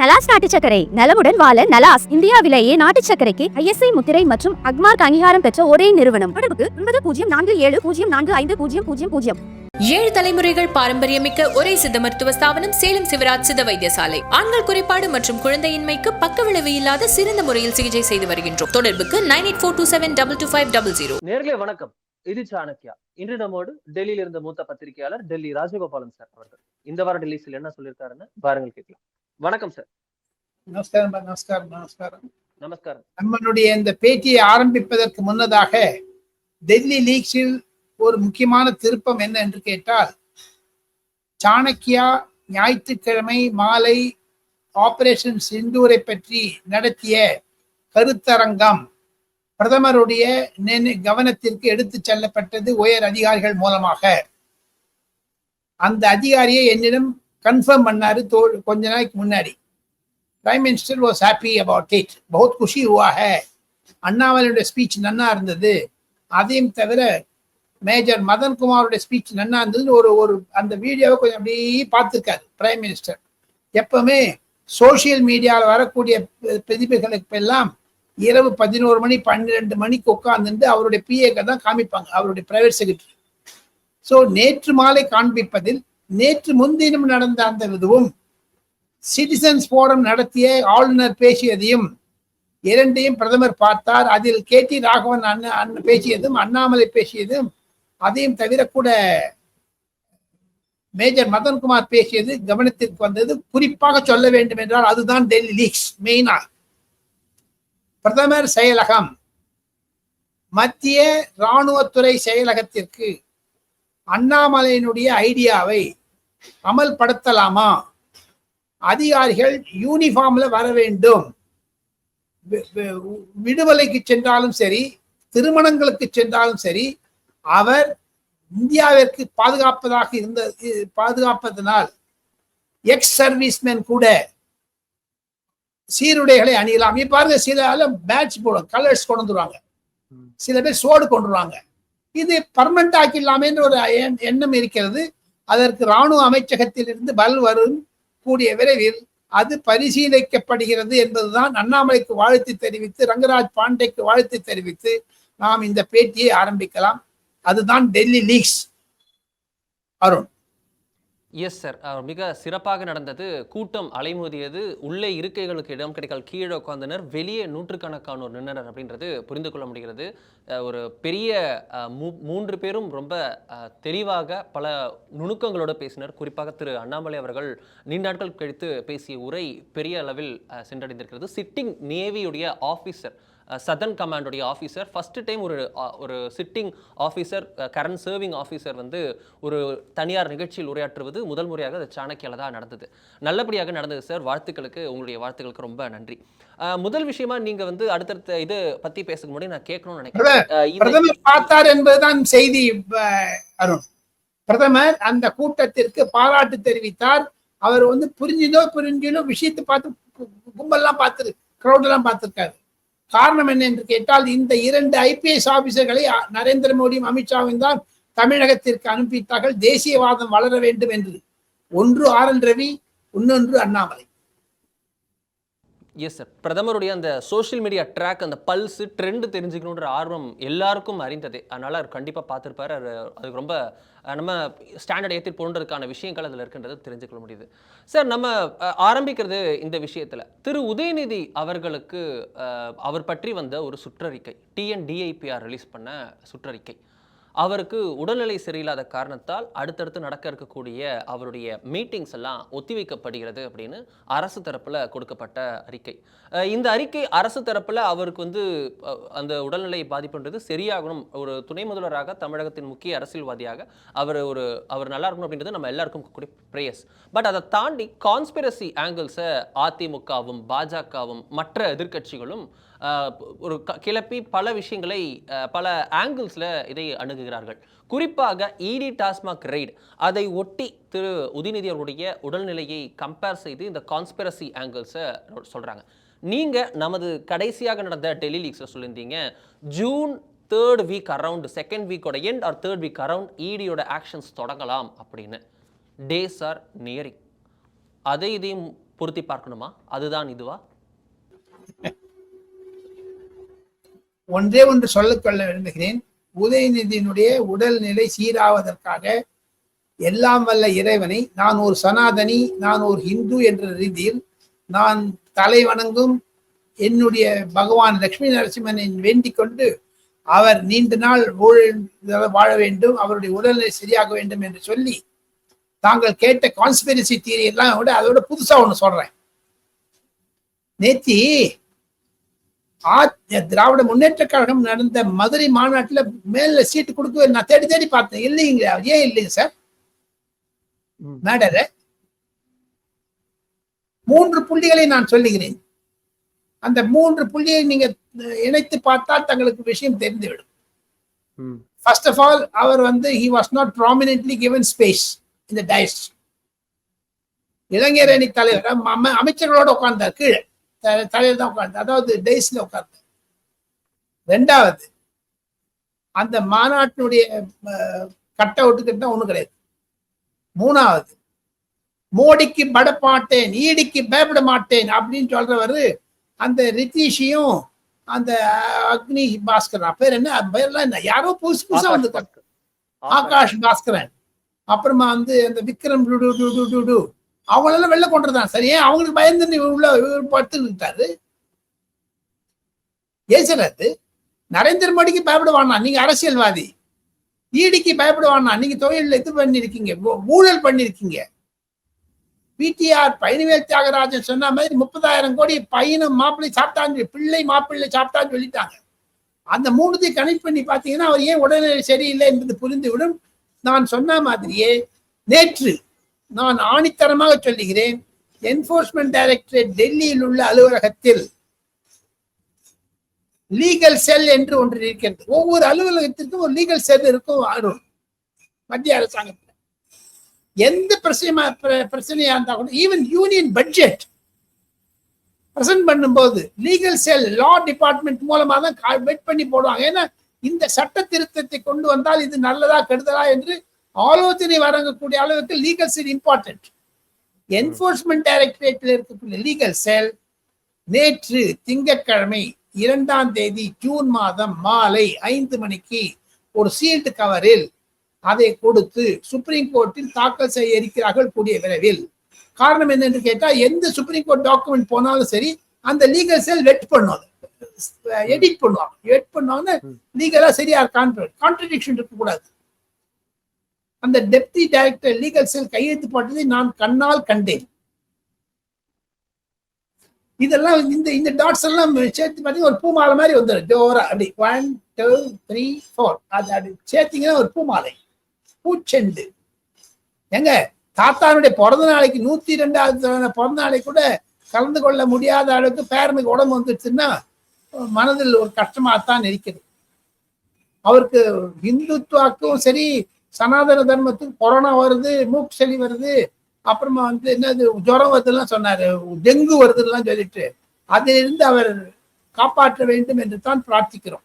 நலாஸ் நாட்டு சர்க்கரை நலமுடன் வாழ நலாஸ் இந்தியாவிலேயே நாட்டு சர்க்கரைக்கு ஐஎஸ்ஐ முத்திரை மற்றும் அக்மார்க் அங்கீகாரம் பெற்ற ஒரே நிறுவனம். தொடர்புக்கு ஒன்பது பூஜ்ஜியம் நான்கு ஏழு பூஜ்ஜியம் நான்கு ஐந்து பூஜ்ஜியம் பூஜ்ஜியம் பூஜ்ஜியம் ஏழு தலைமுறைகள் பாரம்பரியமிக்க ஒரே சித்த மருத்துவ ஸ்தாபனம் சேலம் சிவராஜ் சித்த வைத்தியசாலை. ஆண்கள் குறைபாடு மற்றும் குழந்தையின்மைக்கு பக்க விளைவு இல்லாத சிறந்த முறையில் சிகிச்சை செய்து வருகின்றோம். தொடர்புக்கு nine eight four two seven double two five double zero. நேர்களே வணக்கம். இது சாணக்கியா இன்று நம்மோடு டெல்லியில இருந்த மூத்த பத்திரிகையாளர் டெல்லி ராஜகோபாலன் சார் அவர்கள். இந்த வாரம் டெல்லிஸில் என்ன சொல்லியிருக்காருன்னு பாருங்கள் கேட்கலாம். வணக்கம் சார் நமஸ்காரம் நமஸ்காரம் நமஸ்காரம். நமஸ்காரம். நம்மளுடைய இந்த பேட்டியை ஆரம்பிப்பதற்கு முன்னதாக டெல்லி லீக்ஸில் ஒரு முக்கியமான திருப்பம் என்ன என்று கேட்டால் சாணக்கியா ஞாயிற்றுக்கிழமை மாலை ஆபரேஷன் சிந்தூரை பற்றி நடத்திய கருத்தரங்கம் பிரதமருடைய கவனத்திற்கு எடுத்துச் செல்லப்பட்டது உயர் அதிகாரிகள் மூலமாக. அந்த அதிகாரியை என்னிடம் கன்ஃபார்ம் பண்ணாரு தோ கொஞ்ச நாளைக்கு முன்னாடி. Prime minister was happy about it பகுத் குஷி ஹுவாக அண்ணாமலையுடைய ஸ்பீச் நன்னா இருந்தது. அதையும் தவிர மேஜர் மதன்குமாரோடைய ஸ்பீச் நன்னா இருந்ததுன்னு ஒரு ஒரு அந்த வீடியோவை கொஞ்சம் அப்படியே பார்த்துருக்காரு பிரைம் மினிஸ்டர் எப்பவுமே சோசியல் மீடியாவில் வரக்கூடிய பிரதிபைகளுக்கு எல்லாம் இரவு பதினோரு மணி பன்னிரெண்டு மணிக்கு உட்காந்துட்டு அவருடைய பிஏக்கை தான் காமிப்பாங்க அவருடைய பிரைவேட் செக்ரட்டரி ஸோ நேற்று மாலை காண்பிப்பதில் நேற்று முன்தினம் நடந்த அந்த இதுவும் சிட்டிசன்ஸ் போரம் நடத்திய ஆளுநர் பேசியதையும் இரண்டையும் பிரதமர் பார்த்தார். அதில் கே டி ராகவன் அண்ணன் அண்ணன் பேசியதும் அண்ணாமலை பேசியதும் அதையும் தவிர கூட மேஜர் மதன்குமார் பேசியது கவனத்திற்கு வந்தது. குறிப்பாக சொல்ல வேண்டும் என்றால் அதுதான் டெல்லி லீக்ஸ் மெயினா. பிரதமர் செயலகம் மத்திய இராணுவத்துறை செயலகத்திற்கு அண்ணாமலையினுடைய ஐடியாவை அமல்படுத்தலாமா? அதிகாரிகள் யூனிஃபார்ம்ல வர வேண்டும். விடுதலைக்கு சென்றாலும் சரி திருமணங்களுக்கு சென்றாலும் சரி அவர் இந்தியாவிற்கு பாதுகாப்பதாக இருந்த பாதுகாப்பதனால் எக்ஸ் சர்வீஸ்மேன் கூட சீருடைகளை அணியலாம். இப்ப பாருங்க சில பேட்ச் போடும் கலர்ஸ் கொண்டு வந்துருவாங்க. சில பேர் சோடு கொண்டு வருவாங்க. இது பர்மனண்ட் ஆக்கிடலாமேன்ற ஒரு எண்- எண்ணம் இருக்கிறது. அதற்கு ராணுவ அமைச்சகத்திலிருந்து பல் வரும் கூடிய விரைவில் அது பரிசீலிக்கப்படுகிறது என்பதுதான் அண்ணாமலைக்கு வாழ்த்து தெரிவித்து ரங்கராஜ் பாண்டேக்கு வாழ்த்து தெரிவித்து நாம் இந்த பேட்டியை ஆரம்பிக்கலாம். அதுதான் Delhi leaks. Arun. Yes sir மிக சிறப்பாக நடந்தது. கூட்டம் அலைமோதியது. உள்ளே இருக்கைகளுக்கு இடம் கிடைக்கால் கீழே உட்கார்ந்தனர். வெளியே நூற்றுக்கணக்கானோர் நின்றனர் அப்படின்றது புரிந்து கொள்ள முடிகிறது. ஒரு பெரிய மூ- மூன்று பேரும் ரொம்ப தெளிவாக பல நுணுக்கங்களோட பேசினர். குறிப்பாக திரு அண்ணாமலை அவர்கள் நீண்ட நாட்கள் கழித்து பேசிய உரை பெரிய அளவில் சென்றடைந்திருக்கிறது. சிட்டிங் நேவியுடைய ஆஃபீஸர் சதன் கமாண்டுடைய ஆஃபீஸர். ஃபஸ்ட்டு டைம் ஒரு ஒரு sitting officer current serving officer வந்து ஒரு தனியார் நிகழ்ச்சியில் உரையாற்றுவது முதல் முறையாக அது சாணக்கியால தான் நடந்தது. நல்லபடியாக நடந்தது சார். வாழ்த்துக்களுக்கு உங்களுடைய வாழ்த்துக்களுக்கு ரொம்ப நன்றி. முதல் விஷயமா நீங்க வந்து அடுத்தடுத்த இது பத்தி பேசுக்கு முன்னாடி நான் கேட்கணும்னு நினைக்கிறேன். பிரதமர் பார்த்தார் என்பதுதான் செய்தி அருண். பிரதமர் அந்த கூட்டத்திற்கு பாராட்டு தெரிவித்தார். அவர் வந்து புரிஞ்சுதோ புரிஞ்சினோ விஷயத்தை பார்த்து கும்பல்லாம் பார்த்து crowd எல்லாம் பார்த்திருக்காரு. காரணம் என்ன என்று கேட்டால் இந்த இரண்டு ஐபிஎஸ் ஆபீசர்களை நரேந்திர மோடியும் அமித்ஷாவும் தான் தமிழகத்திற்கு அனுப்பிட்டார்கள் தேசியவாதம் வளர வேண்டும் என்று. ஒன்று ஆர் என் ரவி இன்னொன்று அண்ணாமலை. எஸ் சார் பிரதமருடைய அந்த சோஷியல் மீடியா ட்ராக் அந்த பல்ஸ் ட்ரெண்டு தெரிஞ்சுக்கணுன்ற ஆர்வம் எல்லாருக்கும் அறிந்ததே. அதனால் அவர் கண்டிப்பாக பார்த்துருப்பாரு. அவர் அதுக்கு ரொம்ப நம்ம ஸ்டாண்டர்ட் ஏற்றி போன்றதுக்கான விஷயங்கள் அதில் இருக்கின்றது தெரிஞ்சுக்கொள்ள முடியுது. சார் நம்ம ஆரம்பிக்கிறது இந்த விஷயத்தில். திரு உதயநிதி அவர்களுக்கு அவர் பற்றி வந்த ஒரு சுற்றறிக்கை டிஎன்டிஐபிஆர் ரிலீஸ் பண்ண சுற்றறிக்கை. அவருக்கு உடல்நிலை சரியில்லாத காரணத்தால் அடுத்தடுத்து நடக்க இருக்கக்கூடிய அவருடைய மீட்டிங்ஸ் எல்லாம் ஒத்திவைக்கப்படுகிறது அப்படின்னு அரசு தரப்பில் கொடுக்கப்பட்ட அறிக்கை. இந்த அறிக்கை அரசு தரப்பில் அவருக்கு வந்து அந்த உடல்நிலை பாதிப்புன்றது சரியாகணும். ஒரு துணை முதல்வராக தமிழகத்தின் முக்கிய அரசியல்வாதியாக அவர் ஒரு அவர் நல்லா இருக்கணும் அப்படின்றது நம்ம எல்லாருக்கும் கூடிய ப்ரேயஸ் பட் அதை தாண்டி கான்ஸ்பிரசி ஆங்கிள்ஸை அதிமுகவும் பாஜகவும் மற்ற எதிர்க்கட்சிகளும் ஒரு க- கிளப்பி பல விஷயங்களை பல ஆங்கிள்ஸில் இதை அணுகுகிறார்கள். குறிப்பாக இடி டாஸ்மாக் ரெய்டு அதை ஒட்டி திரு உதயநிதி அவருடைய உடல்நிலையை கம்பேர் செய்து இந்த கான்ஸ்பிரசி ஆங்கிள்ஸை சொல்கிறாங்க நீங்கள் நமது கடைசியாக நடந்த டெல்லி லீக்ஸில் சொல்லியிருந்தீங்க. June third week around second வீக்கோட end or third week around இடியோட actions தொடங்கலாம் அப்படின்னு. டேஸ் ஆர் நியரிங் அதை இதையும் பொருத்தி பார்க்கணுமா? அதுதான் இதுவா? ஒன்றே ஒன்று சொல்லிக் கொள்ள விரும்புகிறேன். உதயநிதியினுடைய உடல்நிலை சீராவதற்காக எல்லாம் வல்ல இறைவனை நான் ஒரு சனாதனி நான் ஒரு ஹிந்து என்ற ரீதியில் நான் தலை வணங்கும் என்னுடைய பகவான் லட்சுமி நரசிம்மனை வேண்டிக் கொண்டு அவர் நீண்ட நாள் ஊழல் வாழ வேண்டும் அவருடைய உடல்நிலை சரியாக வேண்டும் என்று சொல்லி தாங்கள் கேட்ட கான்ஸ்பிரசி தியரி எல்லாம் விட அதோட புதுசா ஒண்ணு சொல்றேன். நேத்தி திராவிட முன்னேற்ற கழகம் நடந்த மதுரை மாநாட்டுல மேல சீட்டு கொடுக்க நான் தேடி தேடி பார்த்தேன். இல்லைங்களா ஏன் இல்லைங்க சார்? ம். மேடல மூன்று புள்ளிகளை நான் சொல்லுகிறேன். அந்த மூன்று புள்ளியை நீங்க இணைத்து பார்த்தால் தங்களுக்கு விஷயம் தெரிந்துவிடும். ஃபர்ஸ்ட் ஆஃப் ஆல் அவர் வந்து he was not prominently given space இந்த டயஸ் இளைஞர் அணி தலைவர் அம- அம- அமைச்சர்களோட உட்கார்ந்தார் கீழே. த- தலைவர் தான் உட்கார்ந்தார் அதாவது டெய்ஸ்ல உட்கார்ந்தார் ரெண்டாவது அந்த மாநாட்டினுடைய கட் அவுட்டுக்கு தான் ஒண்ணும் கிடையாது. மூணாவது மோடிக்கு படமாட்டேன் ஈடிக்கு பயப்பட மாட்டேன் அப்படின்னு சொல்றவரு அந்த ரித்தீஷையும் அந்த அக்னி பாஸ்கர் பேர் என்ன? பேர்லாம் என்ன? யாரோ புதுசு புதுசா வந்து. ஆகாஷ். பாஸ்கரன். அப்புறமா வந்து அந்த விக்ரம் டு டு டு டு டு டு. அவங்களெல்லாம் வெளில கொண்டு தான் சரி ஏன் அவங்களுக்கு பயந்து உள்ள படுத்துட்டாரு ஏசுறது நரேந்திர மோடிக்கு பயப்படுவானா? நீங்க அரசியல்வாதி. ஈடிக்கு பயப்படுவானா? நீங்க தொழில் இது பண்ணிருக்கீங்க ஊழல் பண்ணிருக்கீங்க. பிடிஆர் பழனிவேல் தியாகராஜன் சொன்ன மாதிரி முப்பதாயிரம் கோடி பையனும் மாப்பிள்ளை சாப்பிட்டாங்க பிள்ளை மாப்பிள்ளை சாப்பிட்டான்னு சொல்லிட்டாங்க. அந்த மூணுத்தையும் கனெக்ட் பண்ணி பார்த்தீங்கன்னா அவர் ஏன் உடல்நிலை சரியில்லை என்பது புரிந்துவிடும். நான் சொன்ன மாதிரியே நேற்று நான் ஆணித்தரமாக சொல்லுகிறேன். என்போர்ஸ்மெண்ட் டைரக்டரேட் டெல்லியில் உள்ள அலுவலகத்தில் லீகல் செல் என்று ஒன்று இருக்கிறது ஒவ்வொரு அலுவலகத்திற்கும் ஒரு லீகல் செல் இருக்கும் அருண் மத்திய அரசாங்கத்தில். எந்த பிரச்சனையா பிரச்சனையா இருந்தா கூட ஈவன் யூனியன் பட்ஜெட் பிரசன்ட் பண்ணும்போது லீகல் செல் லா டிபார்ட்மெண்ட் மூலமா தான் வெயிட் பண்ணி போடுவாங்க. ஏன்னா இந்த சட்ட திருத்தத்தை கொண்டு வந்தால் இது நல்லதா கெடுதலா என்று ஆலோசனை வழங்கக்கூடிய அளவுக்கு லீகல் செல் இம்பார்ட்டன்ட் என்போர்ஸ்மெண்ட் டைரக்டரேட்டில் இருக்கக்கூடிய லீகல் செல் நேற்று திங்கட்கிழமை இரண்டாம் தேதி ஜூன் மாதம் மாலை ஐந்து மணிக்கு ஒரு சீல்டு கவரில் அதை கொடுத்து சுப்ரீம் கோர்ட்டில் தாக்கல் செய்ய இருக்கிறார்கள் கூடிய விரைவில். காரணம் என்னன்னு கேட்டா எந்த சுப்ரீம் கோர்ட் டாக்குமெண்ட் போனாலும் சரி அந்த லீகல் செல் வெட் பண்ணுவாங்க. எடிட் பண்ணுவாங்க. எடிட் பண்ணுவாங்க லீகலா சரியா இருக்கான்னு கான்ட்ரடிக்ஷன் இருக்கக்கூடாது. அந்த டெப்தி டைரக்டர் லீகல் செல் கையெழுத்து போட்டதை நான் கண்ணால் கண்டேன். இதெல்லாம் இந்த இந்த டாட்ஸ் எல்லாம் சேர்த்து பார்த்தீங்கன்னா ஒரு பூமாலை மாதிரி வந்துடும். ஜோரா அப்படி ஒன் டூ த்ரீ ஃபோர் அது அப்படி சேர்த்தீங்கன்னா ஒரு பூமாலை. பூச்செண்டு. எங்க? தாத்தானுடைய பிறந்த நாளைக்கு நூத்தி ரெண்டாவது பிறந்த நாளைக்கு கூட கலந்து கொள்ள முடியாத அளவுக்கு பேரனுக்கு உடம்பு வந்துடுச்சுன்னா மனதில் ஒரு கஷ்டமாகத்தான் இருக்கிறது அவருக்கு இந்துத்துவாக்கும் சரி சனாதன தர்மத்துக்கும் கொரோனா வருது மூக்கு சளி வருது அப்புறமா வந்து என்னது ஜுரம் வருதுலாம் சொன்னாரு. டெங்கு வருதுலாம் சொல்லிட்டு. அதிலிருந்து அவர் காப்பாற்ற வேண்டும் என்று தான் பிரார்த்திக்கிறோம்.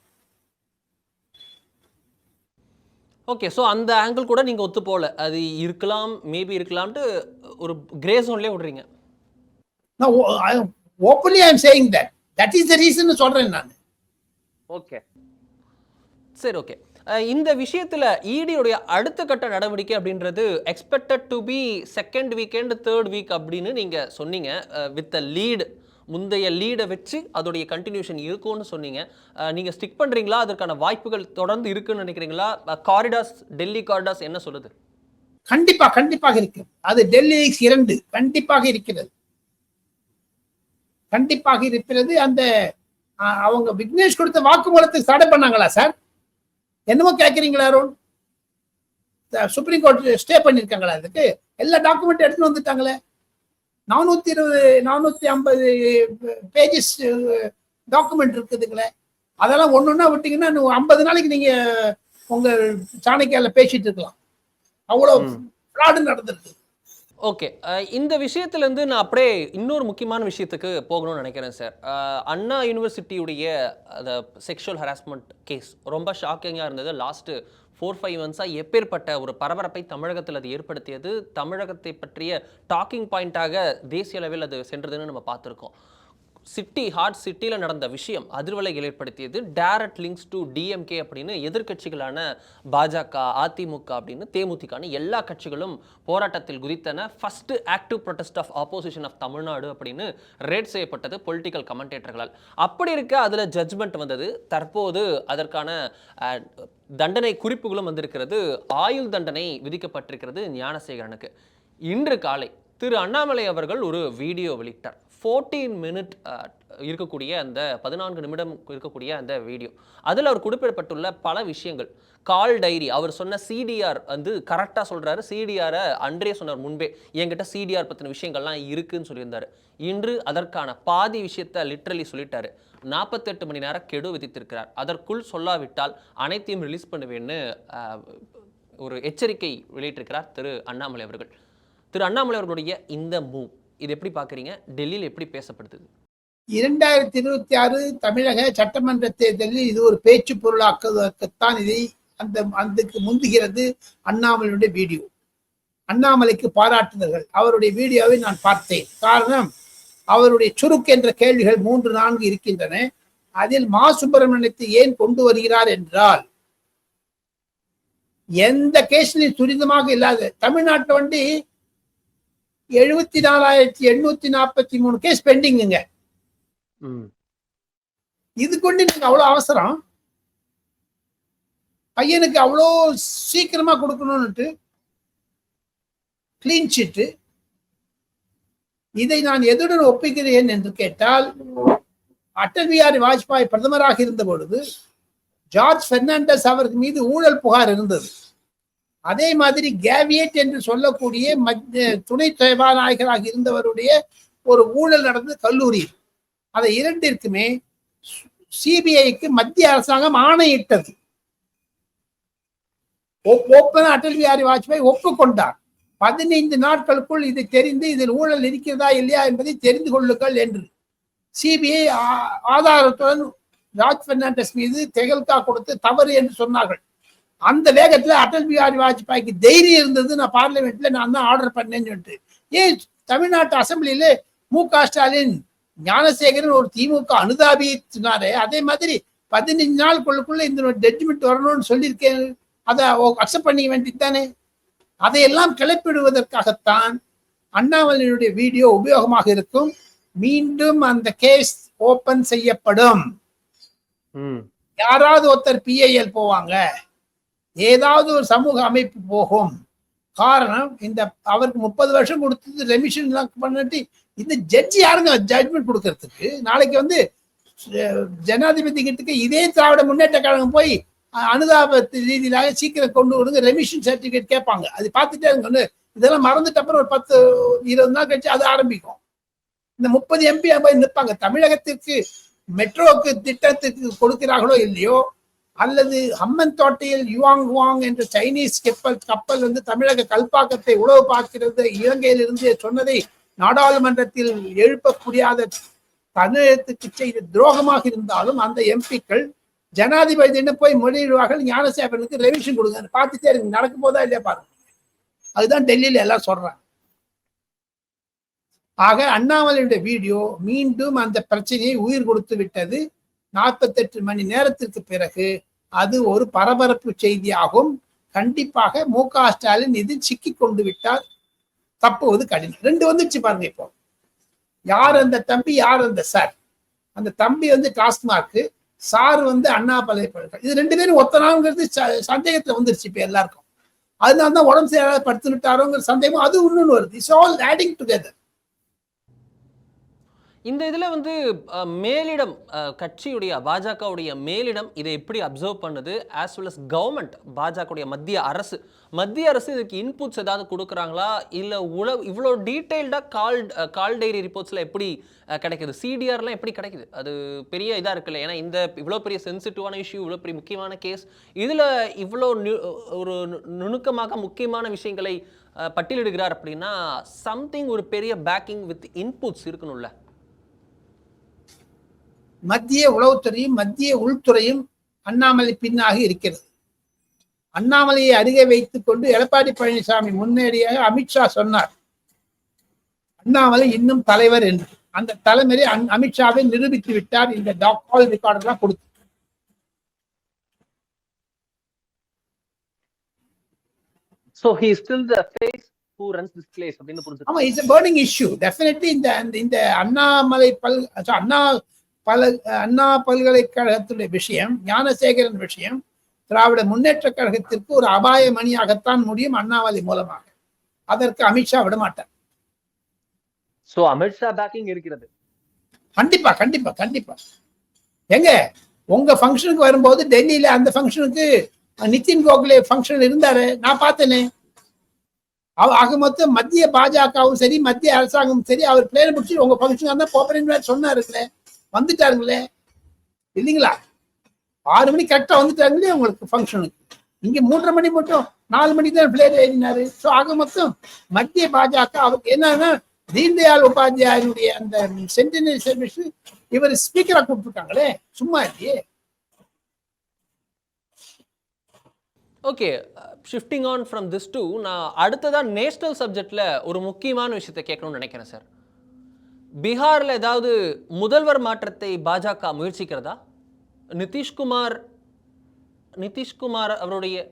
ஓகே ஸோ அந்த ஆங்கிள் கூட நீங்கள் ஒத்து போகல. அது இருக்கலாம் மேபி இருக்கலாம்ட்டு ஒரு கிரே ஜோன்லேயே விடுறீங்க. நான் openly I am saying that that is the reason சொல்றேன் நான். ஓகே சரி ஓகே இந்த விஷயத்தில் ஈடியோடைய அடுத்த கட்ட நடவடிக்கை அப்படின்றது expected to be second weekend third week அப்படின்னு நீங்கள் சொன்னீங்க. வித் அ லீடு முந்தைய லீடை வச்சு அதோடைய கண்டினியூஷன் இருக்கும்னு சொன்னீங்க. நீங்கள் ஸ்டிக் பண்ணுறீங்களா அதற்கான வாய்ப்புகள் தொடர்ந்து இருக்குன்னு நினைக்கிறீங்களா? காரிடாஸ் டெல்லி காரிடாஸ் என்ன சொல்லுது? கண்டிப்பா கண்டிப்பாக இருக்கிறது. அது டெல்லி லீக்ஸ் இரண்டு கண்டிப்பாக இருக்கிறது. கண்டிப்பாக இருக்கிறது. அந்த அவங்க விக்னேஷ் கொடுத்த வாக்குமூலத்துக்கு தடை பண்ணாங்களா சார் என்னமோ கேட்குறீங்களா அருண்? சுப்ரீம் கோர்ட் ஸ்டே பண்ணியிருக்காங்களா அதுக்கு எல்லா டாக்குமெண்ட் எடுத்துன்னு வந்துட்டாங்களே. நானூத்தி இருபது நானூத்தி ஐம்பது பேஜஸ் டாக்குமெண்ட் இருக்குதுங்களே. அதெல்லாம் ஒன்று ஒன்றா விட்டீங்கன்னா ஐம்பது நாளைக்கு நீங்க உங்க சாணக்கியால பேசிட்டு இருக்கலாம். அவ்வளோ ஃப்ராடு நடந்திருக்கு. ஓகே. இந்த விஷயத்துலேருந்து நான் அப்படியே இன்னொரு முக்கியமான விஷயத்துக்கு போகணும்னு நினைக்கிறேன் சார். அண்ணா யூனிவர்சிட்டியுடைய அந்த செக்ஷுவல் ஹராஸ்மெண்ட் கேஸ் ரொம்ப ஷாக்கிங்காக இருந்தது. லாஸ்ட்டு ஃபோர் ஃபைவ் மந்த்ஸாக எப்பேற்பட்ட ஒரு பரபரப்பை தமிழகத்தில் அது ஏற்படுத்தியது தமிழகத்தை பற்றிய டாக்கிங் பாயிண்ட்டாக தேசிய அளவில் அது சென்றதுன்னு நம்ம பார்த்துருக்கோம். சிட்டி ஹார்ட் சிட்டியில் நடந்த விஷயம் அதிர்வலைகள் ஏற்படுத்தியது. டேரக்ட் லிங்க்ஸ் டு டிஎம்கே அப்படின்னு எதிர்க்கட்சிகளான பாஜக அதிமுக அப்படின்னு தேமுதிகான எல்லா கட்சிகளும் போராட்டத்தில் குதித்தன. First active protest of opposition of Tamil Nadu அப்படின்னு ரேட் செய்யப்பட்டது பொலிட்டிக்கல் கமெண்டேட்டர்களால் அப்படி இருக்க அதில் ஜட்ஜ்மெண்ட் வந்தது. தற்போது அதற்கான தண்டனை குறிப்புகளும் வந்திருக்கிறது. ஆயுள் தண்டனை விதிக்கப்பட்டிருக்கிறது ஞானசேகரனுக்கு. இன்று காலை திரு அண்ணாமலை அவர்கள் ஒரு வீடியோ வெளியிட்டார். ஃபோர்டீன் மினிட் இருக்கக்கூடிய அந்த பதினான்கு நிமிடம் இருக்கக்கூடிய அந்த வீடியோ அதில் அவர் குறிப்பிடப்பட்டுள்ள பல விஷயங்கள். கால் டைரி அவர் சொன்ன சிடிஆர் வந்து கரெக்டாக சொல்கிறாரு சிடிஆரை அன்றே சொன்னார் முன்பே. என்கிட்ட சிடிஆர் பற்றின விஷயங்கள்லாம் இருக்குன்னு சொல்லியிருந்தார். இன்று அதற்கான பாதி விஷயத்தை லிட்ரலி சொல்லிட்டாரு. நாற்பத்தெட்டு மணி நேரம் கெடு விதித்திருக்கிறார். அதற்குள் சொல்லாவிட்டால் அனைத்தையும் ரிலீஸ் பண்ணுவேன்னு ஒரு எச்சரிக்கை வெளியிட்டிருக்கிறார் திரு அண்ணாமலை அவர்கள். திரு அண்ணாமலை அவர்களுடைய இந்த மூவ் இது எப்படி பார்க்குறீங்க? டெல்லியில் எப்படி பேசப்படுது இரண்டாயிரத்தி இருபத்தி ஆறு தமிழக சட்டமன்ற தேர்தலில் இது ஒரு பேச்சு பொருளாக்குவதற்குத்தான் இதை அந்த அதுக்கு முந்துகிறது அண்ணாமலையுடைய வீடியோ. அண்ணாமலைக்கு பாராட்டுதல்கள். அவருடைய வீடியோவை நான் பார்த்தேன். காரணம் அவருடைய சுருக்கு என்ற கேள்விகள் மூன்று நான்கு இருக்கின்றன. அதில் மா. சுப்பிரமணியத்தை ஏன் கொண்டு வருகிறார் என்றால் எந்த கேஸ்லையும் துரிதமாக இல்லாத தமிழ்நாட்டில் வந்து எழுபத்தி நாலாயிரத்தி எண்ணூத்தி நாற்பத்தி மூணு கேஸ் பெண்டிங்குங்க இது கொண்டு நீங்க அவ்வளவு அவசரம்? பையனுக்கு அவ்வளோ சீக்கிரமா கொடுக்கணும்னுட்டு கிளீன் ஷீட்டு இதை நான் எதுடன் ஒப்பிக்கிறேன் என்று கேட்டால் அடல் பிஹாரி வாஜ்பாய் பிரதமராக இருந்த பொழுது ஜார்ஜ் பெர்னாண்டஸ் அவருக்கு மீது ஊழல் புகார் இருந்தது. அதே மாதிரி கேவியட் என்று சொல்லக்கூடிய துணை சபாநாயகராக இருந்தவருடைய ஒரு ஊழல் நடந்தது கல்லூரி. அதை இரண்டிற்குமே சிபிஐக்கு மத்திய அரசாங்கம் ஆணையிட்டது. ஓப்பன் அடல் பிஹாரி வாஜ்பாய் ஒப்புக்கொண்டார். பதினைந்து நாட்களுக்குள் இது தெரிந்து இதில் ஊழல் இருக்கிறதா இல்லையா என்பதை தெரிந்து கொள்ளுங்கள் என்று. சிபிஐ ஆதாரத்துடன் ராஜ் பெர்னாண்டஸ் மீது தெகல்கா கொடுத்து தவறு என்று சொன்னார்கள். அந்த வேகத்துல அடல் பிஹாரி வாஜ்பாய்க்கு தைரியம் இருந்தது. நான் பார்லிமெண்ட்ல நான் தான் ஆர்டர் பண்ணேன்னு சொல்லிட்டு. ஏன் தமிழ்நாட்டு அசம்பிளியில மு க ஸ்டாலின் ஞானசேகரன் ஒரு திமுக அனுதாபி சொன்னாரு. அதே மாதிரி பதினஞ்சு நாளுக்குள்ளுக்குள்ள இந்த ஜட்ஜ்மெண்ட் வரணும்னு சொல்லியிருக்கேன். அதை அக்செப்ட் பண்ணிக்க வேண்டியது தானே? அதையெல்லாம் கிளப்பிடுவதற்காகத்தான் அண்ணாமலையினுடைய வீடியோ உபயோகமாக இருக்கும். மீண்டும் அந்த கேஸ் ஓபன் செய்யப்படும். யாராவது ஒருத்தர் பிஐஎல் போவாங்க. ஏதாவது ஒரு சமூக அமைப்பு போகும். காரணம் இந்த அவருக்கு முப்பது வருஷம் கொடுத்தது ரெமிஷன் எல்லாம் பண்ணிட்டு இந்த ஜட்ஜி யாருங்க ஜட்மெண்ட் கொடுக்கறதுக்கு? நாளைக்கு வந்து ஜனாதிபதி கிட்டக்கு இதே திராவிட முன்னேற்ற கழகம் போய் அனுதாப ரீதியிலாக சீக்கிரம் கொண்டு விடுங்க ரெமிஷன் சர்டிபிகேட் கேட்பாங்க. அது பார்த்துட்டே இருங்க. இதெல்லாம் மறந்துட்ட அப்புறம் ஒரு பத்து இருபது நாள் கழிச்சு அது ஆரம்பிக்கும். இந்த முப்பது எம்பி போய் நிற்பாங்க. தமிழகத்திற்கு மெட்ரோக்கு திட்டத்துக்கு கொடுக்கிறார்களோ இல்லையோ அல்லது ஹம்மன் தோட்டையில் யுவாங் வாங் என்ற சைனீஸ் கப்பல் கப்பல் வந்து தமிழக கல்பாக்கத்தை உழவு பார்க்கிறது. இலங்கையிலிருந்து சொன்னதை நாடாளுமன்றத்தில் எழுப்பக்கூடியாத தமிழகத்துக்கு செய்த துரோகமாக இருந்தாலும் அந்த எம்பிக்கள் ஜனாதிபதி போய் மொழியிடுவார்கள்? ஞானசேபனுக்கு ரெவிஷன் கொடுங்க. பார்த்துட்டே இருக்கு நடக்கும் போதா இல்லையா பாருங்க. அதுதான் டெல்லியில எல்லாம் சொல்றாங்க. ஆக அண்ணாமலையுடைய வீடியோ மீண்டும் அந்த பிரச்சனையை உயிர் கொடுத்து விட்டது. நாற்பத்தெட்டு மணி நேரத்திற்கு பிறகு அது ஒரு பரபரப்பு செய்தியாகும். கண்டிப்பாக மு க ஸ்டாலின் இது சிக்கி கொண்டு விட்டால் தப்புவது கடினம். ரெண்டு வந்துச்சு பாருங்க இப்போ. யார் அந்த தம்பி யார் அந்த சார்? அந்த தம்பி வந்து டாஸ்மார்க் சார் வந்து அண்ணா பல்கலைக்கழகம் இது ரெண்டு பேரும் ஒத்தனாங்கிறது ச- சந்தேகத்துல வந்துருச்சு இப்ப எல்லாருக்கும். அதனால தான் உடம்பு சரியாக படுத்துட்டாரோங்கிற சந்தேகம் அது இன்னொன்று வருது. இட்ஸ் ஆல் ஆடிங் டுகெதர் இந்த இதில் வந்து மேலிடம் கட்சியுடைய பாஜகவுடைய மேலிடம் இதை எப்படி அப்சர்வ் பண்ணுது? ஆஸ் வெல் அஸ் கவர்மெண்ட் பாஜகவுடைய மத்திய அரசு. மத்திய அரசு இதுக்கு இன்புட்ஸ் ஏதாவது கொடுக்குறாங்களா? இல்லை உழவு இவ்வளோ டீட்டெயில்டாக கால் கால் டைரி ரிப்போர்ட்ஸில் எப்படி கிடைக்குது? சிடிஆர்லாம் எப்படி கிடைக்குது? அது பெரிய இதாக இருக்குல்ல. ஏன்னா இந்த இவ்வளோ பெரிய சென்சிட்டிவான இஷ்யூ இவ்வளோ பெரிய முக்கியமான கேஸ் இதில் இவ்வளோ ஒரு நு- நுணுக்கமாக முக்கியமான விஷயங்களை பட்டியலிடுகிறார் அப்படின்னா சம்திங் ஒரு பெரிய பேக்கிங் வித் இன்புட்ஸ் இருக்கணும்ல. மத்திய உளவுத்துறையும் மத்திய உள்துறையும் அண்ணாமலை பின்னாக இருக்கிறது. அண்ணாமலையை அருகே வைத்துக் கொண்டு எடப்பாடி பழனிசாமி முன்னேறியாக அமித்ஷா சொன்னார். அண்ணாமலை இன்னும் தலைவர் என்று. அந்த தலைமையை அமித்ஷாவை நிரூபித்து விட்டார். இந்த கால் ரெக்கார்டெல்லாம் கொடுத்து அப்படின்னு புரிஞ்சு ஆமா இட்ஸ் பேர்னிங் இஷ்யூ டெஃபினெட்லி இந்த இந்த- இந்த அண்ணாமலை பல் அண்ணா பல அண்ணா பல்கலைக்கழகத்துடைய விஷயம் ஞானசேகரன் விஷயம் திராவிட முன்னேற்ற கழகத்திற்கு ஒரு அபாய மணியாகத்தான் முடியும் அண்ணாமலை மூலமாக. அதற்கு அமித்ஷா விட மாட்டார் சோ அமித்ஷா பேக்கிங் இருக்கிறது. கண்டிப்பா கண்டிப்பா கண்டிப்பா. எங்க? உங்க ஃபங்க்ஷனுக்கு வரும்போது டெல்லியில அந்த ஃபங்க்ஷனுக்கு நிதின் கோகலே ஃபங்க்ஷன் இருந்தாரு. நான் பார்த்தேனே. ஆக மொத்தம் மத்திய பாஜகவும் சரி மத்திய அரசாங்கமும் சரி அவர் பிளேன முடிச்சு உங்க ஃபங்க்ஷன் தான் போப்பரேன் சொன்னாருங்களே வந்துட்டாருங்களே. இல்லைங்களா? ஆறு மணி கரெக்டா வந்துட்டாங்களே உங்களுக்கு ஃபங்க்ஷனுக்கு இங்க மூன்றரை மணி மட்டும் நாலு மணி தான் பிளேயர் ஏறினாரு. ஸோ ஆக மொத்தம் மத்திய பாஜக அவருக்கு என்னன்னா தீன்தயாள் உபாத்தியாயனுடைய அந்த சென்டினரி சர்வீஸ் இவர் ஸ்பீக்கரா கூப்பிட்டுருக்காங்களே. சும்மா இல்லையே. Okay shifting on from this to நான் அடுத்ததான் நேஷனல் சப்ஜெக்டில் ஒரு முக்கியமான விஷயத்தை கேட்கணும்னு நினைக்கிறேன் சார் பீகாரில் ஏதாவது முதல்வர் மாற்றத்தை பாஜக முயற்சிக்கிறதா? நிதிஷ்குமார் நிதிஷ்குமார் அவருடைய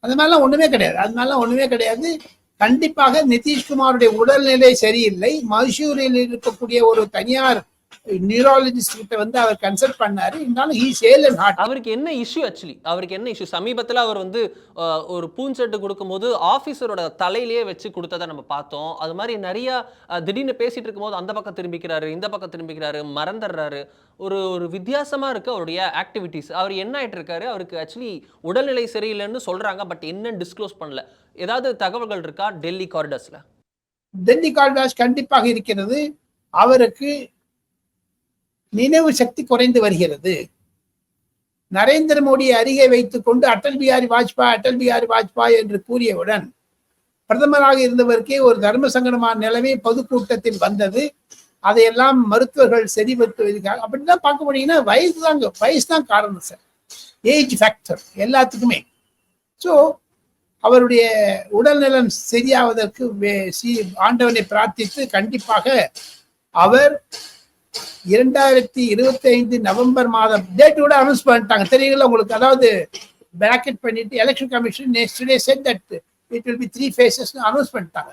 அது மாதிரிலாம் ஒண்ணுமே கிடையாது. அது மாதிரிலாம் ஒண்ணுமே கிடையாது. கண்டிப்பாக நிதிஷ்குமாருடைய உடல்நிலை சரியில்லை. மைசூரில் இருக்கக்கூடிய ஒரு தனியார் நியூராலஜிஸ்ட் கிட்ட வந்து அவர் கன்சல்ட் பண்ணாரு. இருந்தாலும் ஹீ சேல் ஹார்ட் அவருக்கு என்ன இஷ்யூ ஆக்சுவலி அவருக்கு என்ன இஷ்யூ சமீபத்தில் அவர் வந்து ஒரு பூஞ்செட்டு கொடுக்கும்போது ஆஃபீஸரோட தலையிலேயே வச்சு கொடுத்ததை நம்ம பார்த்தோம். அது மாதிரி நிறைய திடீர்னு பேசிட்டு இருக்கும்போது அந்த பக்கம் திரும்பிக்கிறாரு இந்த பக்கம் திரும்பிக்கிறாரு மறந்துடுறாரு. ஒரு ஒரு வித்தியாசமா இருக்கு அவருடைய ஆக்டிவிட்டீஸ் அவர் என்ன ஆயிட்டு இருக்காரு? அவருக்கு ஆக்சுவலி உடல்நிலை சரியில்லைன்னு சொல்றாங்க பட் என்னன்னு டிஸ்க்ளோஸ் பண்ணல. ஏதாவது தகவல்கள் இருக்கா டெல்லி காரிடர்ஸ்ல டெல்லி கால்டாஸ் கண்டிப்பாக இருக்கிறது. அவருக்கு நினைவு சக்தி குறைந்து வருகிறது. நரேந்திர மோடியை அருகே வைத்துக் கொண்டு அட்டல் பிஹாரி வாஜ்பாய் அட்டல் பிஹாரி வாஜ்பாய் என்று கூறியவுடன் பிரதமராக இருந்தவருக்கே ஒரு தர்ம சங்கடமான நிலைமை பொதுக்கூட்டத்தில் வந்தது. அதையெல்லாம் மருத்துவர்கள் சரிபடுத்துவதற்காக அப்படின்னு பார்க்க போனீங்கன்னா வயசு தாங்க வயசு தான் காரணம் சார். ஏஜ் ஃபேக்டர் எல்லாத்துக்குமே. ஸோ அவருடைய உடல்நலம் சரியாவதற்கு ஆண்டவனை பிரார்த்தித்து கண்டிப்பாக அவர் இரண்டாயிரத்தி இருபத்தி ஐந்து நவம்பர் மாதம் டேட் கூட அனௌன்ஸ் பண்ணிட்டாங்க. தெரியுங்களா உங்களுக்கு? அதாவது பிராக்கெட் பண்ணிட்டு election commission next day said that it will be three phases announce பண்ணிட்டாங்க.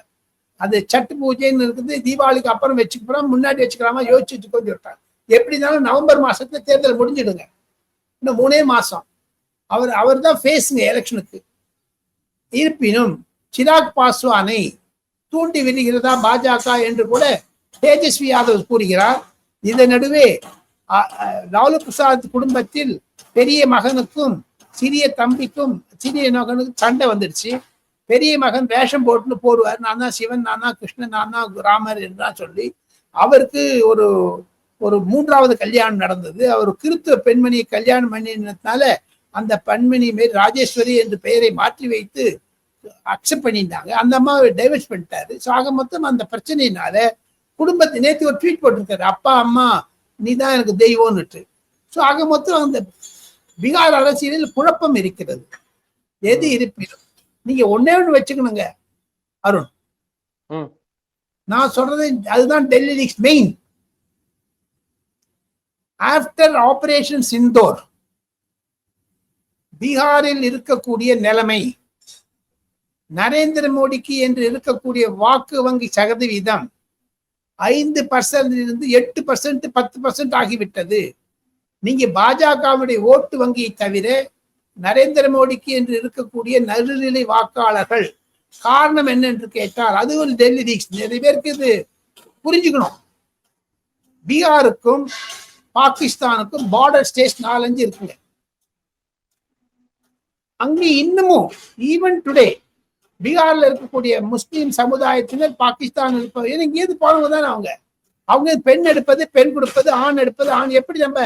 அது சட்டு பூஜைன்னு இருக்குது தீபாவளிக்கு அப்புறம் வச்சுக்கிறோம் முன்னாடி வச்சுக்கலாமா? யோசிச்சு வச்சுக்கோன்னு சொல்லிட்டாங்க. எப்படி இருந்தாலும் நவம்பர் மாசத்துல தேர்தல் முடிஞ்சிடுங்க. இன்னும் மூணே மாசம். அவர் அவர் தான் ஃபேஸுங்க எலெக்ஷனுக்கு இருப்பினும் சிராக் பாஸ்வானை தூண்டி விடுகிறதா பாஜக என்று கூட தேஜஸ்வி யாதவ் கூறுகிறார். இதன் நடுவே லாலு பிரசாத் குடும்பத்தில் பெரிய மகனுக்கும் சிறிய தம்பிக்கும் சிறிய மகனுக்கும் சண்டை வந்துடுச்சு. பெரிய மகன் வேஷம் போட்டுன்னு போடுவார். நான் தான் சிவன் நானா கிருஷ்ணன் நானா ராமர் என்றான் சொல்லி அவருக்கு ஒரு ஒரு மூன்றாவது கல்யாணம் நடந்தது. அவர் கிறித்துவ பெண்மணியை கல்யாணம் பண்ணினதுனால அந்த பெண்மணி மாரி ராஜேஸ்வரி என்று பெயரை மாற்றி வைத்து அக்செப்ட் பண்ணியிருந்தாங்க. அந்த அம்மா டைவர்ஸ் பண்ணிட்டாரு. ஸோ ஆக மொத்தம் அந்த பிரச்சனையினால குடும்பத்தை நேற்று ஒரு ட்வீட் போட்டிருக்காரு. அப்பா அம்மா நீ தான் எனக்கு தெய்வம்னுட்டு. ஸோ ஆக மொத்தம் அந்த பீகார் அரசியலில் குழப்பம் இருக்கிறது. எது இருப்பினும் நீங்க ஒன்னே ஒன்று வச்சுக்கணுங்க அருண். நான் சொல்றது அதுதான் Delhi main after operation Sindoor பீகாரில் இருக்கக்கூடிய நிலைமை நரேந்திர மோடிக்கு என்று இருக்கக்கூடிய வாக்கு வங்கி சதவீதம் ஐந்து பர்சன்ட் இருந்து எட்டு பர்சன்ட் பத்து பர்சன்ட் ஆகிவிட்டது. நீங்க பாஜகவுடைய ஓட்டு வங்கியை தவிர நரேந்திர மோடிக்கு என்று இருக்கக்கூடிய நடுநிலை வாக்காளர்கள் காரணம் என்ன என்று கேட்டால் அது ஒரு டெல்லி ரீக்ஸ் நிறைய பேருக்கு இது புரிஞ்சுக்கணும். பீகாருக்கும் பாகிஸ்தானுக்கும் பார்டர் ஸ்டேட்ஸ் நாலஞ்சு இருக்குங்க. அங்கே இன்னமும் ஈவன் டுடே பீகார்ல இருக்கக்கூடிய முஸ்லீம் சமுதாயத்தினர் பாகிஸ்தான் இருப்பது ஏன்னா இங்கேருந்து போனவங்க தானே அவங்க. அவங்க பெண் எடுப்பது பெண் கொடுப்பது ஆண் எடுப்பது ஆண் எப்படி நம்ம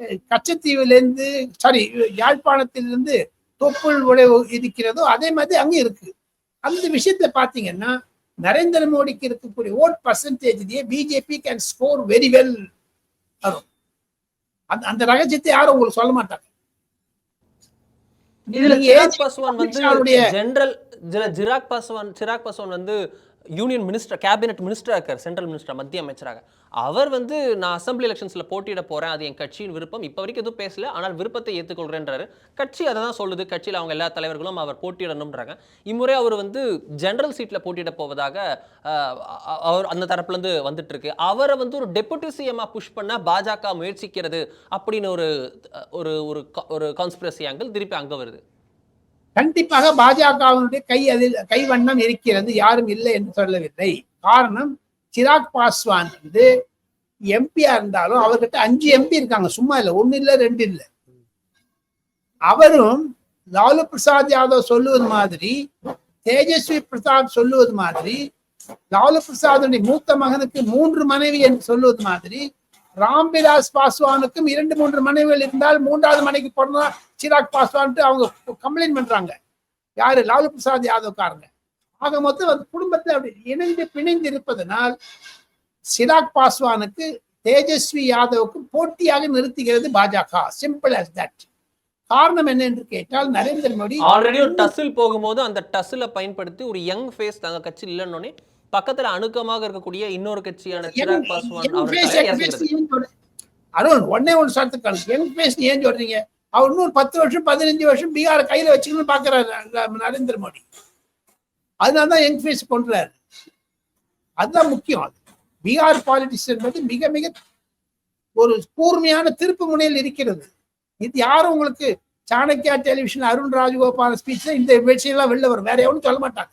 அஹ், கச்சத்தீவுல இருந்து சாரி யாழ்ப்பாணத்திலிருந்து தொப்புள் உழைவு இருக்கிறதோ அதே மாதிரி அங்க இருக்கு. அந்த விஷயத்தை பாத்தீங்கன்னா நரேந்திர மோடிக்கு இருக்கக்கூடிய vote பர்சன்டேஜ்லயே BJP can score very well வரும் அந்த அந்த ரகசியத்தை யாரும் உங்களுக்கு சொல்ல மாட்டாங்க. இதுல சிராக் பாஸ்வான் வந்து ஜெனரல் சிராக் பாஸ்வான் சிராக் பாஸ்வான் வந்து யூனியன் மினிஸ்டர் கேபினெட் மினிஸ்டரா இருக்கார் சென்ட்ரல் மினிஸ்டர் மத்திய அமைச்சராக. அவர் வந்து நான் அசம்பிளி எலெக்ஷன்ஸில் போட்டியிட போறேன் அது என் கட்சியின் விருப்பம். இப்போ வரைக்கும் எதுவும் பேசல. ஆனால் விருப்பத்தை ஏற்றுக்கொள்கிறேன்றாரு கட்சி அதை தான் சொல்லுது. கட்சியில் அவங்க எல்லா தலைவர்களும் அவர் போட்டியிடணும்ன்றாங்க. இம்முறை அவர் வந்து ஜென்ரல் சீட்ல போட்டியிட போவதாக அவர் அந்த தரப்புல இருந்து வந்துட்டு இருக்கு அவரை வந்து ஒரு டெபுட்டி சிஎம்மாக புஷ் பண்ண பாஜக முயற்சிக்கிறது அப்படின்னு ஒரு ஒரு ஒரு ஒரு கான்ஸ்பிரசி ஆங்கிள் திருப்பி அங்க வருது. கண்டிப்பாக பாஜகவினுடைய கை அதில் கைவண்ணம் இருக்கிறது யாரும் இல்லை என்று சொல்லவில்லை. காரணம் சிராக் பாஸ்வான் வந்து எம்பியா இருந்தாலும் அவர்கிட்ட அஞ்சு எம்பி இருக்காங்க. சும்மா இல்ல. ஒன்னு இல்லை ரெண்டு இல்ல. அவரும் லாலு பிரசாத் யாதவ் சொல்லுவது மாதிரி தேஜஸ்வி பிரசாத் சொல்லுவது மாதிரி லாலு பிரசாதுடைய மூத்த மகனுக்கு மூன்று மனைவி என்று சொல்லுவது மாதிரி ராம்விலாஸ் பாஸ்வானுக்கும் இரண்டு மூன்று மனைவிகள் இருந்தால் மூன்றாவது மனைவிக்கு பிறந்தா சிராக் பாஸ்வான்ட்டு அவங்க கம்ப்ளைண்ட் பண்றாங்க. யாரு? லாலு பிரசாத் யாதவ்காரங்க. ஆக மொத்தம் அந்த குடும்பத்தில் அப்படி இணைந்து பிணைந்து இருப்பதனால் சிராக் பாஸ்வானுக்கு தேஜஸ்வி யாதவுக்கு போட்டியாக நிறுத்துகிறது பாஜக. சிம்பிள் as தட் காரணம் என்ன என்று கேட்டால் நரேந்திர மோடி ஆல்ரெடி ஒரு டசில் போகும்போது அந்த டசில பயன்படுத்தி ஒரு யங் ஃபேஸ் தங்க கட்சி இல்லைன்னொன்னே பக்கத்துல அணுக்கமாக இருக்கக்கூடிய இன்னொரு கட்சியான சிராக் பாஸ்வான் அருண் ஒன்னே ஒன்று சார்த்துக்கால் யங் பேஸ் ஏன் சொல்றீங்க? அவர் இன்னொரு பத்து வருஷம் பதினஞ்சு வருஷம் பீகார் கையில வச்சுக்கணும்னு பாக்குறாரு நரேந்திர மோடி. அதனாலதான் யங் ஃபேஸ் கொண்டுறாரு அதுதான் முக்கியம். பீகார் பாலிடிக்ஸ் என்பது மிக மிக ஒரு கூர்மையான திருப்பு முனையில் இருக்கிறது. இது யாரும் உங்களுக்கு சாணக்கியா டெலிவிஷன் அருண் ராஜகோபால் ஸ்பீச்ல இந்த விஷயம்லாம் வெளில வரும். வேற எவனும் சொல்ல மாட்டாங்க.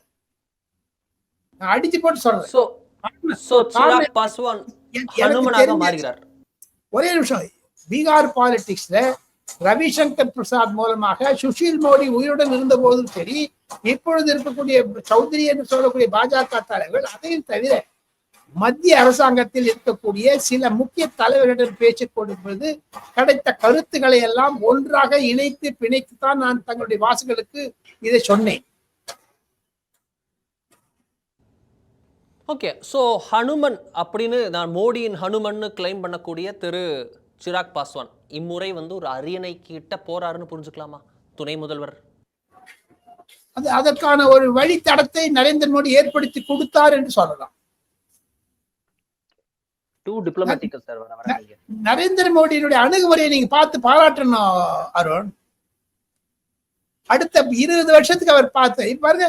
நான் அடிச்சு போட்டு சொல்றேன். ஒரே நிமிஷம். பீகார் பாலிடிக்ஸ்ல ரவிசங்கர் பிரசாத் மூலமாக சுஷீல் மோடி உயிருடன் இருந்த போதும் சரி இப்பொழுது இருக்கக்கூடிய சௌத்ரி என்று சொல்லக்கூடிய பாஜக தலைவர்கள் அதையும் தவிர மத்திய அரசாங்கத்தில் இருக்கக்கூடிய சில முக்கிய தலைவர்களிடம் பேச்சு கொடுப்பது கிடைத்த கருத்துக்களை எல்லாம் ஒன்றாக இணைத்து பிணைத்துத்தான் நான் தங்களுடைய வாசகர்களுக்கு இதை சொன்னேன். ஓகே சோ ஹனுமன் அப்படின்னு நான் மோடியின் ஹனுமன்னு கிளைம் பண்ணக்கூடிய திரு சிராக் பாஸ்வான் இம்முறை வந்து ஒரு அரியணை கிட்ட போறாருன்னு புரிஞ்சுக்கலாமா? துணை முதல்வர். அது அதற்கான ஒரு வழித்தடத்தை நரேந்திர மோடி ஏற்படுத்தி கொடுத்தார் என்று சொல்லலாம். நரேந்திர மோடியினுடைய அணுகுமுறையை நீங்க பார்த்து பாராட்டணும் அருண். அடுத்த இருபது வருஷத்துக்கு அவர் பார்த்து இப்ப பாருங்க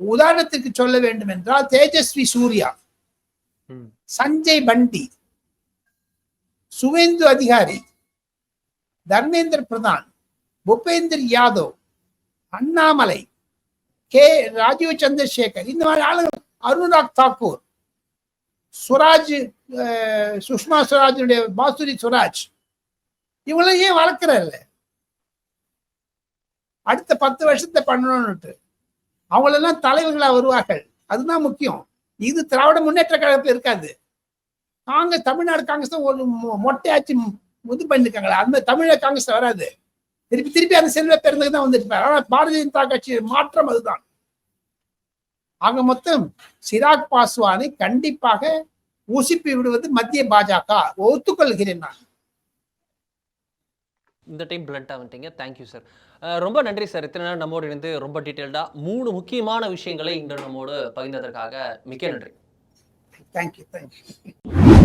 உதாரணத்துக்கு சொல்ல வேண்டும் என்றால் தேஜஸ்வி சூர்யா. சஞ்சய் பண்டி சுவேந்து அதிகாரி தர்மேந்திர பிரதான் பூபேந்தர் யாதவ் அண்ணாமலை கே. ராஜீவ் சந்திரசேகர் இந்த மாதிரி ஆளுங்க அருண்ராக் தாக்கூர் சுராஜ் அஹ், சுஷ்மா சுவராஜனுடைய பாசுரி சுராஜ் இவங்களை ஏன் வளர்க்கறல்ல அடுத்த பத்து வருஷத்தை பண்ணணும்னுட்டு. அவங்களெல்லாம் தலைவர்களா வருவார்கள். அதுதான் முக்கியம். இது திராவிட முன்னேற்ற கழகத்தில் இருக்காது. காங்கிரஸ் தமிழ்நாடு காங்கிரஸ் தான் ஒரு மொட்டையாச்சு இது பண்ணிருக்காங்களா அந்த தமிழக காங்கிரஸ் வராது. திருப்பி திருப்பி அந்த செல்வ பெருந்தது தான் வந்துட்டு இருப்பாரு. ஆனா பாரதிய ஜனதா கட்சி மாற்றம் அதுதான். ஆக மொத்தம் சிராக் பாஸ்வானை கண்டிப்பாக உசிப்பி விடுவது மத்திய பாஜக. ஒத்துக்கொள்கிறேன் நான். இந்த டைம் பிளண்டா வந்துட்டீங்க. தேங்க்யூ சார் ரொம்ப நன்றி சார் இத்தனை நேரம் நம்மோடு இருந்து ரொம்ப டீட்டெயில்டா மூணு முக்கியமான விஷயங்களை இன்று நம்மோடு பகிர்ந்ததற்காக மிக்க நன்றி. Thank you thank you